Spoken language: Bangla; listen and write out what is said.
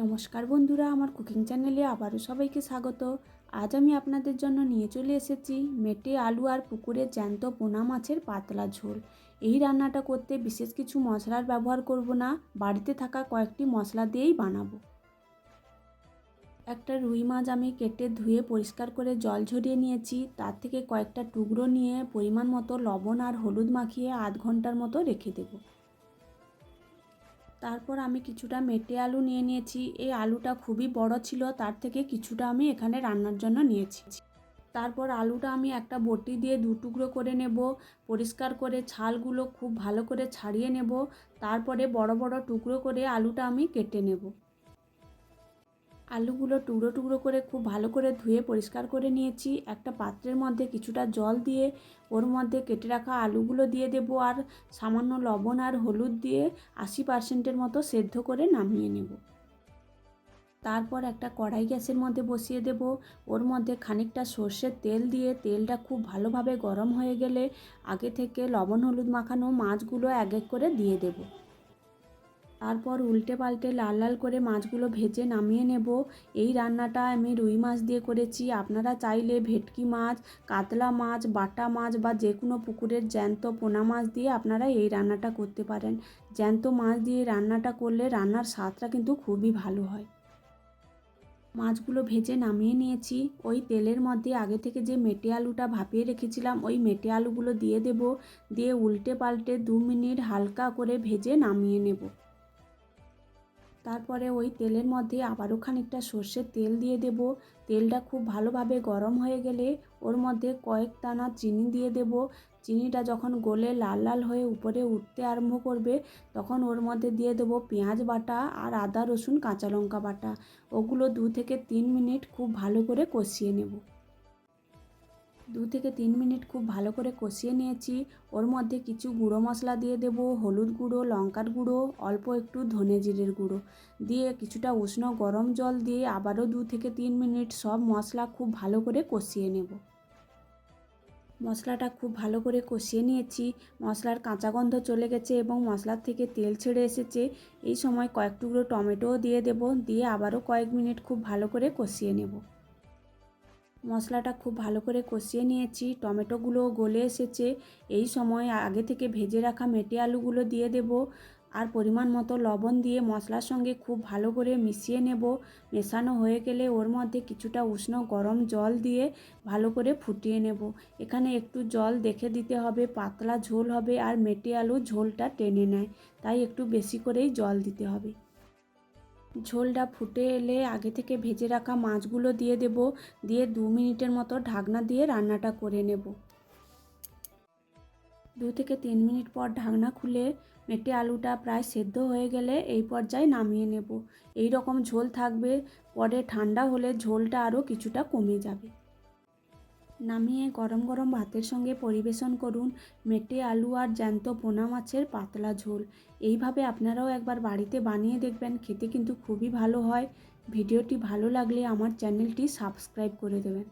নমস্কার বন্ধুরা, আমার কুকিং চ্যানেলে আবারও সবাইকে স্বাগত। আজ আমি আপনাদের জন্য নিয়ে চলে এসেছি মেটে আলু আর পুকুরের জ্যান্ত পোনা মাছের পাতলা ঝোল। এই রান্নাটা করতে বিশেষ কিছু মশলার ব্যবহার করব না, বাড়িতে থাকা কয়েকটি মশলা দিয়েই বানাবো। একটা রুই মাছ আমি কেটে ধুয়ে পরিষ্কার করে জল ঝরিয়ে নিয়েছি, তার থেকে কয়েকটা টুকরো নিয়ে পরিমাণ মতো লবণ আর হলুদ মাখিয়ে আধ ঘণ্টার মতো রেখে দেবো। তারপর আমি কিছুটা মেটে আলু নিয়ে নিয়েছি। এই আলুটা খুবই বড় ছিল, তার থেকে কিছুটা আমি এখানে রান্নার জন্য নিয়েছি। তারপর আলুটা আমি একটা বটি দিয়ে দু টুকরো করে নেব, পরিষ্কার করে ছালগুলো খুব ভালো করে ছাড়িয়ে নেব, তারপরে বড় বড় টুকরো করে আলুটা আমি কেটে নেব। আলুগুলো টুকরো টুকরো করে খুব ভালো করে ধুয়ে পরিষ্কার করে নিয়েছি। একটা পাত্রের মধ্যে কিছুটা জল দিয়ে ওর মধ্যে কেটে রাখা আলুগুলো দিয়ে দেব আর সামান্য লবণ আর হলুদ দিয়ে আশি পার্সেন্টের মতো সেদ্ধ করে নামিয়ে নেব। তারপর একটা কড়াই গ্যাসের মধ্যে বসিয়ে দেব। ওর মধ্যে খানিকটা সর্ষের তেল দিয়ে তেলটা খুব ভালোভাবে গরম হয়ে গেলে আগে থেকে লবণ হলুদ মাখানো মাছগুলো এক এক করে দিয়ে দেবো। তারপর উল্টে পাল্টে লাল লাল করে মাছগুলো ভেজে নামিয়ে নেব। এই রান্নাটা আমি রুই মাছ দিয়ে করেছি। আপনারা চাইলে ভেটকি মাছ, কাতলা মাছ, বাটা মাছ বা যে কোনো পুকুরের জ্যান্ত পোনা মাছ দিয়ে আপনারা এই রান্নাটা করতে পারেন। জ্যান্ত মাছ দিয়ে রান্নাটা করলে রান্নার স্বাদটা কিন্তু খুবই ভালো হয়। মাছগুলো ভেজে নামিয়ে নিয়েছি। ওই তেলের মধ্যে আগে থেকে যে মেটে আলুটা ভাপিয়ে রেখেছিলাম, ওই মেটে আলুগুলো দিয়ে দেব। দিয়ে উল্টে পাল্টে দু মিনিট হালকা করে ভেজে নামিয়ে নেব। তারপরে ওই তেলের মধ্যে আবারও খানিকটা সর্ষের তেল দিয়ে দেব। তেলটা খুব ভালোভাবে গরম হয়ে গেলে ওর মধ্যে কয়েক দানা চিনি দিয়ে দেব। চিনিটা যখন গলে লাল লাল হয়ে উপরে উঠতে আরম্ভ করবে, তখন ওর মধ্যে দিয়ে দেবো পেঁয়াজ বাটা আর আদা রসুন কাঁচা লঙ্কা বাটা। ওগুলো দু থেকে তিন মিনিট খুব ভালো করে কষিয়ে নেব। দু থেকে তিন মিনিট খুব ভালো করে কষিয়ে নিয়েছি। ওর মধ্যে কিছু গুঁড়ো মশলা দিয়ে দেব, হলুদ গুঁড়ো, লঙ্কার গুঁড়ো, অল্প একটু ধনে জিরের গুঁড়ো। দিয়ে কিছুটা উষ্ণ গরম জল দিয়ে আবারও দু থেকে তিন মিনিট সব মশলা খুব ভালো করে কষিয়ে নেব। মশলাটা খুব ভালো করে কষিয়ে নিয়েছি। মশলার কাঁচা গন্ধ চলে গেছে এবং মশলার থেকে তেল ছেড়ে এসেছে। এই সময় কয়েক টুকরো টমেটোও দিয়ে দেব। দিয়ে আবারও কয়েক মিনিট খুব ভালো করে কষিয়ে নেব। মশলাটা খুব ভালো করে কষিয়ে নিয়েছি। টমেটোগুলো গলে এসেছে। এই সময় আগে থেকে ভেজে রাখা মেটে আলুগুলো দিয়ে দেব আর পরিমাণ মতো লবণ দিয়ে মশলার সঙ্গে খুব ভালো করে মিশিয়ে নেব। মেশানো হয়ে গেলে ওর মধ্যে কিছুটা উষ্ণ গরম জল দিয়ে ভালো করে ফুটিয়ে নেব। এখানে একটু জল দেখে দিতে হবে, পাতলা ঝোল হবে আর মেটে আলু ঝোলটা টেনে নেয়, তাই একটু বেশি করেই জল দিতে হবে। ঝোলটা ফুটে এলে আগে থেকে ভেজে রাখা মাছগুলো দিয়ে দেব, দিয়ে দু মিনিটের মতো ঢাকনা দিয়ে রান্নাটা করে নেব। দু থেকে তিন মিনিট পর ঢাকনা খুলে মেটে আলুটা প্রায় সেদ্ধ হয়ে গেলে এই পর্যায়ে নামিয়ে নেব। এই রকম ঝোল থাকবে, পরে ঠান্ডা হলে ঝোলটা আরও কিছুটা কমে যাবে। নামিয়ে গরম গরম ভাতের সঙ্গে পরিবেশন করুন মেটে আলু আর জ্যান্ত পোনা মাছের পাতলা ঝোল। এইভাবে আপনারাও একবার বাড়িতে বানিয়ে দেখবেন, খেতে কিন্তু খুবই ভালো হয়। ভিডিওটি ভালো লাগলে আমার চ্যানেলটি সাবস্ক্রাইব করে দেবেন।